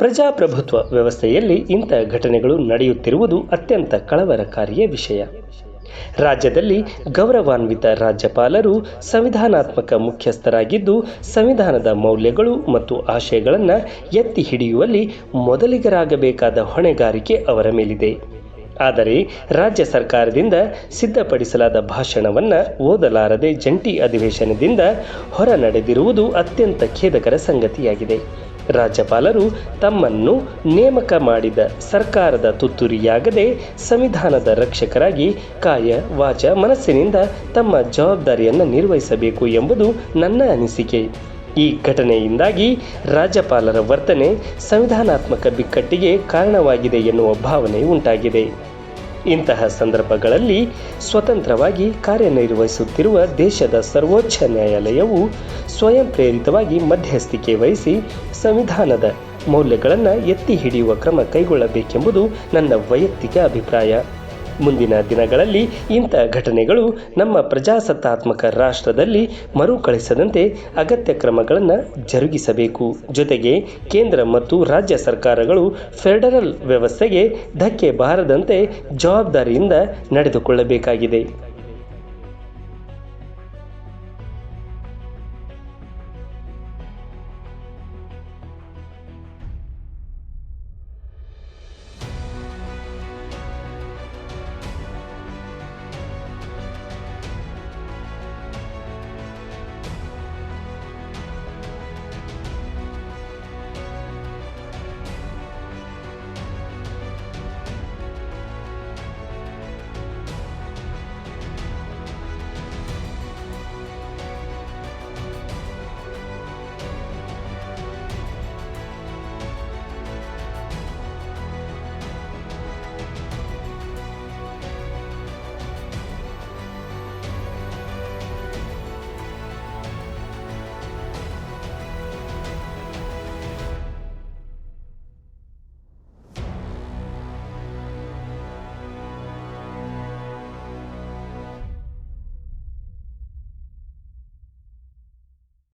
ಪ್ರಜಾಪ್ರಭುತ್ವ ವ್ಯವಸ್ಥೆಯಲ್ಲಿ ಇಂಥ ಘಟನೆಗಳು ನಡೆಯುತ್ತಿರುವುದು ಅತ್ಯಂತ ಕಳವರಕಾರಿಯ ವಿಷಯ. ರಾಜ್ಯದಲ್ಲಿ ಗೌರವಾನ್ವಿತ ರಾಜ್ಯಪಾಲರು ಸಂವಿಧಾನಾತ್ಮಕ ಮುಖ್ಯಸ್ಥರಾಗಿದ್ದು ಸಂವಿಧಾನದ ಮೌಲ್ಯಗಳು ಮತ್ತು ಆಶಯಗಳನ್ನು ಎತ್ತಿ ಹಿಡಿಯುವಲ್ಲಿ ಮೊದಲಿಗರಾಗಬೇಕಾದ ಹೊಣೆಗಾರಿಕೆ ಅವರ ಮೇಲಿದೆ. ಆದರೆ ರಾಜ್ಯ ಸರ್ಕಾರದಿಂದ ಸಿದ್ಧಪಡಿಸಲಾದ ಭಾಷಣವನ್ನು ಓದಲಾರದೆ ಜಂಟಿ ಅಧಿವೇಶನದಿಂದ ಹೊರ ನಡೆದಿರುವುದು ಅತ್ಯಂತ ಖೇದಕರ ಸಂಗತಿಯಾಗಿದೆ. ರಾಜ್ಯಪಾಲರು ತಮ್ಮನ್ನು ನೇಮಕ ಮಾಡಿದ ಸರ್ಕಾರದ ತುತ್ತುರಿಯಾಗದೆ ಸಂವಿಧಾನದ ರಕ್ಷಕರಾಗಿ ಕಾಯ, ವಾಚ, ಮನಸ್ಸಿನಿಂದ ತಮ್ಮ ಜವಾಬ್ದಾರಿಯನ್ನು ನಿರ್ವಹಿಸಬೇಕು ಎಂಬುದು ನನ್ನ ಅನಿಸಿಕೆ. ಈ ಘಟನೆಯಿಂದಾಗಿ ರಾಜ್ಯಪಾಲರ ವರ್ತನೆ ಸಂವಿಧಾನಾತ್ಮಕ ಬಿಕ್ಕಟ್ಟಿಗೆ ಕಾರಣವಾಗಿದೆ ಎನ್ನುವ ಭಾವನೆ ಉಂಟಾಗಿದೆ. ಇಂತಹ ಸಂದರ್ಭಗಳಲ್ಲಿ ಸ್ವತಂತ್ರವಾಗಿ ಕಾರ್ಯನಿರ್ವಹಿಸುತ್ತಿರುವ ದೇಶದ ಸರ್ವೋಚ್ಚ ನ್ಯಾಯಾಲಯವು ಸ್ವಯಂ ಪ್ರೇರಿತವಾಗಿ ಮಧ್ಯಸ್ಥಿಕೆ ವಹಿಸಿ ಸಂವಿಧಾನದ ಮೌಲ್ಯಗಳನ್ನು ಎತ್ತಿ ಹಿಡಿಯುವ ಕ್ರಮ ಕೈಗೊಳ್ಳಬೇಕೆಂಬುದು ನನ್ನ ವೈಯಕ್ತಿಕ ಅಭಿಪ್ರಾಯ. ಮುಂದಿನ ದಿನಗಳಲ್ಲಿ ಇಂಥ ಘಟನೆಗಳು ನಮ್ಮ ಪ್ರಜಾಸತ್ತಾತ್ಮಕ ರಾಷ್ಟ್ರದಲ್ಲಿ ಮರುಕಳಿಸದಂತೆ ಅಗತ್ಯ ಕ್ರಮಗಳನ್ನು ಜರುಗಿಸಬೇಕು. ಜೊತೆಗೆ ಕೇಂದ್ರ ಮತ್ತು ರಾಜ್ಯ ಸರ್ಕಾರಗಳು ಫೆಡರಲ್ ವ್ಯವಸ್ಥೆಗೆ ಧಕ್ಕೆ ಬಾರದಂತೆ ಜವಾಬ್ದಾರಿಯಿಂದ ನಡೆದುಕೊಳ್ಳಬೇಕಾಗಿದೆ.